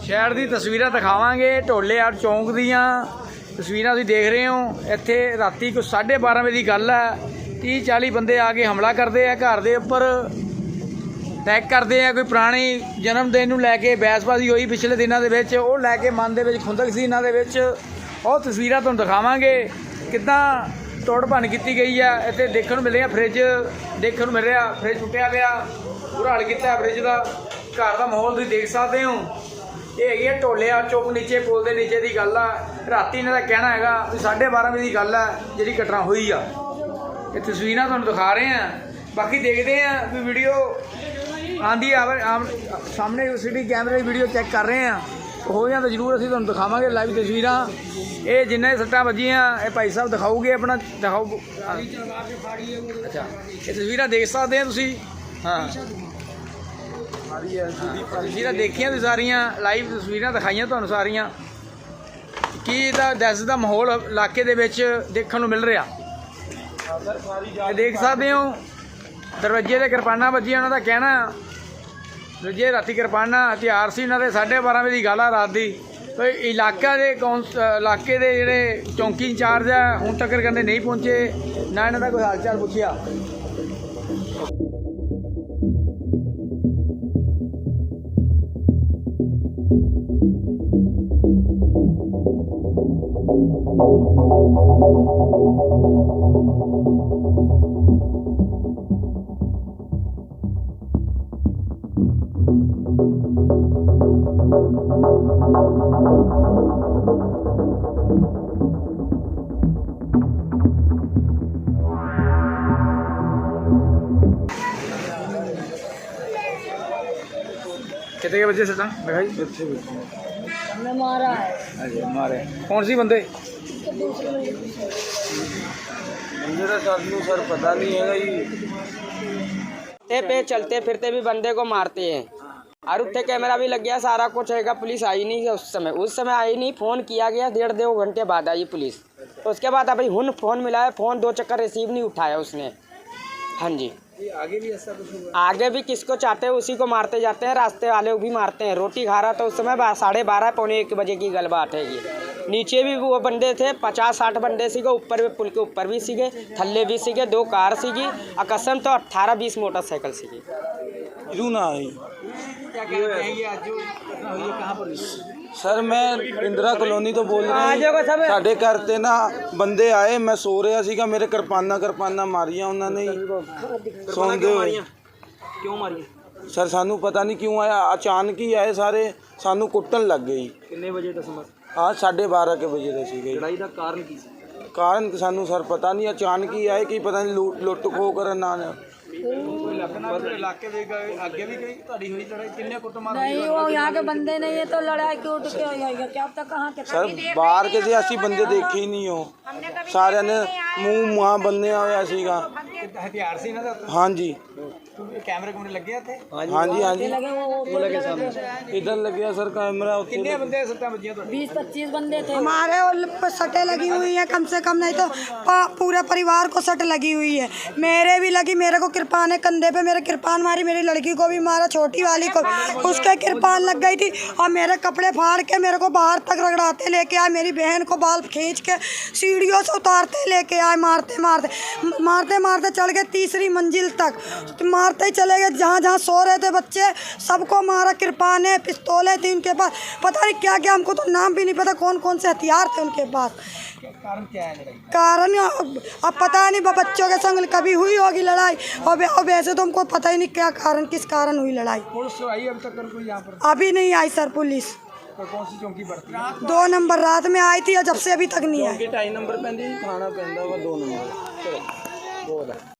ਸ਼ਹਿਰ ਦੀ ਤਸਵੀਰਾਂ ਦਿਖਾਵਾਂਗੇ, ਢੋਲੇ ਢੋਲੇਆਰ ਚੌਂਕ ਦੀਆਂ। ਤਸਵੀਰਾਂ ਤੁਸੀਂ ਦੇਖ ਰਹੇ ਹੋ। ਇੱਥੇ ਰਾਤੀ ਕੁ 12:30 ਵਜੇ ਦੀ ਗੱਲ ਹੈ। 30 40 ਬੰਦੇ ਆ ਕੇ ਹਮਲਾ ਕਰਦੇ ਆ। ਘਰ ਦੇ ਉੱਪਰ ਅਟੈਕ ਕਰਦੇ ਆ ਕੋਈ ਪੁਰਾਣੀ ਜਨਮ ਦਿਨ ਨੂੰ ਲੈ ਕੇ ਬਹਿਸਬਾਜ਼ੀ ਹੋਈ ਪਿਛਲੇ ਦਿਨਾਂ ਦੇ ਵਿੱਚ, ਉਹ ਲੈ ਕੇ ਮਨ ਦੇ ਵਿੱਚ ਖੁੰਦਕ ਸੀ ਇਹਨਾਂ ਦੇ ਵਿੱਚ। ਉਹ ਤਸਵੀਰਾਂ ਤੁਹਾਨੂੰ ਦਿਖਾਵਾਂਗੇ ਕਿੱਦਾਂ ਤੋੜ ਭੰਨ ਕੀਤੀ ਗਈ ਆ। ਇੱਥੇ ਦੇਖਣ ਨੂੰ ਮਿਲ ਰਿਹਾ ਫ੍ਰਿਜ ਦੇਖਣ ਨੂੰ ਮਿਲ ਰਿਹਾ ਫ੍ਰਿਜ ਟੁੱਟਿਆ ਪਿਆ ਬੁਰਾ ਹਾਲ ਕੀਤਾ ਫ੍ਰਿਜ ਦਾ। ਘਰ ਦਾ ਮਾਹੌਲ ਤੁਸੀਂ ਦੇਖ ਸਕਦੇ ਹੋ। ਇਹ ਹੈਗੀ ਆ ਢੋਲਿਆ ਚੌਕ ਨੀਚੇ, ਪੁਲ ਦੇ ਨੀਚੇ ਦੀ ਗੱਲ ਆ। ਰਾਤੀ ਇਹਨਾਂ ਦਾ ਕਹਿਣਾ ਹੈਗਾ ਵੀ 12:30 ਵਜੇ ਦੀ ਗੱਲ ਆ, ਜਿਹੜੀ ਘਟਨਾ ਹੋਈ ਆ। ਇਹ ਤਸਵੀਰਾਂ ਤੁਹਾਨੂੰ ਦਿਖਾ ਰਹੇ ਆ। ਬਾਕੀ ਦੇਖਦੇ ਆ ਵੀ ਵੀਡੀਓ ਆਂਦੀ ਆ ਆਮ- ਸਾਹਮਣੇ ਸਿਟੀ ਕੈਮਰੇ ਦੀ ਵੀਡੀਓ ਚੈੱਕ ਕਰ ਰਹੇ ਆ। ਹੋ ਜਾਂ ਤਾਂ ਜ਼ਰੂਰ, ਅਸੀਂ ਤੁਹਾਨੂੰ ਦਿਖਾਵਾਂਗੇ ਲਾਈਵ ਤਸਵੀਰਾਂ। ਇਹ ਜਿੰਨੇ ਸੱਟਾਂ ਵੱਜੀਆਂ, ਇਹ ਭਾਈ ਸਾਹਿਬ ਦਿਖਾਉਗੇ ਆਪਣਾ, ਦਿਖਾਓ ਅੱਛਾ, ਇਹ ਤਸਵੀਰਾਂ ਦੇਖ ਸਕਦੇ ਆ ਤੁਸੀਂ? ਹਾਂ। ਤਸਵੀਰਾਂ ਦੇਖੀਆਂ ਤੁਸੀਂ ਸਾਰੀਆਂ ਲਾਈਵ ਤਸਵੀਰਾਂ ਦਿਖਾਈਆਂ ਤੁਹਾਨੂੰ ਸਾਰੀਆਂ। ਕੀ ਇਹਦਾ ਦਹਿਸ਼ਤ ਦਾ ਮਾਹੌਲ ਇਲਾਕੇ ਦੇ ਵਿੱਚ ਦੇਖਣ ਨੂੰ ਮਿਲ ਰਿਹਾ? ਇਹ ਦੇਖ ਸਕਦੇ ਹੋ? ਦਰਵਾਜ਼ੇ ਤੇ ਕਿਰਪਾਨਾਂ ਵੱਜੀਆਂ, ਉਹਨਾਂ ਦਾ ਕਹਿਣਾ ਦਰਵਾਜ਼ੇ ਰਾਤੀ ਕਿਰਪਾਨਾਂ ਹਥਿਆਰ ਸੀ ਇਹਨਾਂ ਦੇ 12:30 ਵਜੇ ਦੀ ਗੱਲ ਆ ਰਾਤ ਦੀ। ਤੇ ਇਲਾਕਾ ਦੇ ਕੌਂਸ, ਇਲਾਕੇ ਦੇ ਜਿਹੜੇ ਚੌਂਕੀ ਇੰਚਾਰਜ ਆ, ਹੁਣ ਤੱਕ ਕਹਿੰਦੇ ਨਹੀਂ ਪਹੁੰਚੇ, ਨਾ ਇਹਨਾਂ ਦਾ ਕੋਈ ਹਾਲ ਚਾਲ ਪੁੱਛਿਆ। कितने के बजे सटा दिखाई हमने मारा है अच्छा मारे कौन सी बंदे मुझे तो सर सर पता नहीं है जी रास्ते पे चलते फिरते भी बंदे को मारते हैं और उत्थे कैमरा भी लग गया सारा कुछ है पुलिस आई नहीं है उस समय। उस समय आई नहीं फ़ोन किया गया डेढ़ दो घंटे बाद आई पुलिस। तो उसके बाद अभी हुन फ़ोन मिला है फ़ोन दो चक्कर रिसीव नहीं उठाया उसने। हाँ जी। आगे भी ऐसा कुछ हुआ? आगे भी किसको चाहते हैं उसी को मारते जाते हैं रास्ते वाले को भी मारते हैं। रोटी खा रहा था उस समय साढ़े बारह पौने एक बजे की गल बात है ये। नीचे भी वो बंदे थे पचास साठ बंदे सीगे ऊपर भी पुल के ऊपर भी सीगे थल्ले भी सीगे दो कार सीगी और कसम तो अट्ठारह बीस मोटरसाइकिल सीगी क्यों ना आई? क्या कहना चाहेंगे आज जो घटना हुई है कहाँ पर हुई ਸਰ ਮੈਂ ਇੰਦਰਾ ਕਲੋਨੀ ਤੋਂ ਬੋਲ ਰਿਹਾ ਜਾਓ ਜੀ। ਸਭ। ਸਾਡੇ ਘਰ ਤੇ ਨਾ ਬੰਦੇ ਆਏ ਮੈਂ ਸੋ ਰਿਹਾ ਸੀਗਾ ਮੇਰੇ ਕਿਰਪਾਨਾਂ ਕਿਰਪਾਨਾਂ ਮਾਰੀਆਂ ਉਹਨਾਂ ਨੇ ਜੀ। ਸੌਂਦੇ ਹੋਏ क्यों मारी ਸਰ ਸਾਨੂੰ ਪਤਾ ਨਹੀਂ ਕਿਉਂ ਆਇਆ ਅਚਾਨਕ ਹੀ ਆਏ ਸਾਰੇ ਸਾਨੂੰ ਕੁੱਟਣ ਲੱਗ ਗਏ ਜੀ कितने बजे का समय ਆ 12:30 ਕੇ ਵਜੇ ਦੇ ਸੀਗੇ ਜੀ। लड़ाई का कारण की ਸੀ ਕਾਰਨ ਸਾਨੂੰ ਸਰ ਪਤਾ ਨਹੀਂ ਅਚਾਨਕ ਹੀ ਆਏ ਕੀ ਪਤਾ ਨਹੀਂ ਲੁੱਟ ਲੁੱਟ ਖੋ ਕਰਨ ਨਾ कोई लखनऊ के इलाके में गए आगे भी गई तड़ी हुई लड़ाई किन्ने कुटमार नहीं वो यहाँ के बंदे नहीं है तो लड़ाई क्यों उठ के आई है क्या अब तक कहाँ के सर बाहर के से ऐसी बंदे देखे ही नहीं हो सारे ने मुंह मुहा बंदे आए ऐसी का ਹਥਿਆਰ ਸੀ ਇਹਨਾਂ ਦਾ ਹਾਂਜੀ ਕੈਮਰੇ ਕੁਮਰੇ ਲੱਗੇ ਆ ਇੱਥੇ ਹਾਂਜੀ ਹਾਂਜੀ लगे वो पुल के लगे ਇਧਰ ਲੱਗਿਆ ਸਰ ਕੈਮਰਾ ਉੱਥੇ ਕਿੰਨੇ ਬੰਦੇ ਸੱਟਾਂ ਵੱਜੀਆਂ ਤੁਹਾਡੇ बीस पच्चीस बंदे थे हमारे और सटें लगी हुई हैं कम से कम नहीं तो पा- पूरे परिवार को सट लगी हुई है मेरे भी लगी मेरे को किरपान है कंधे पे मेरे किरपान मारी मेरी लड़की को भी मारा छोटी वाली को उसके किरपान लग गई थी और मेरे कपड़े फाड़ के मेरे को बाहर तक रगड़ाते लेके आए मेरी बहन को बाल खींच के सीढ़ियों से उतारते लेके आए मारते मारते म- मारते चढ़ गए तीसरी मंजिल तक। मारते ही चले गए जहाँ जहाँ सो रहे थे बच्चे सबको मारा कृपाने पिस्तौलें थी उनके पास। पता नहीं क्या क्या हमको तो नाम भी नहीं पता कौन कौन से हथियार थे उनके पास। कारण क्या है कारण अब पता नहीं बच्चों के संग कभी हुई होगी लड़ाई। अब अब ऐसे तो हमको पता ही नहीं क्या कारण किस कारण हुई लड़ाई। तो पर? अभी नहीं आई सर पुलिस। तो कौन सी दो नंबर रात में आई थी जब से अभी तक नहीं आई? थाना दो नंबर। horas.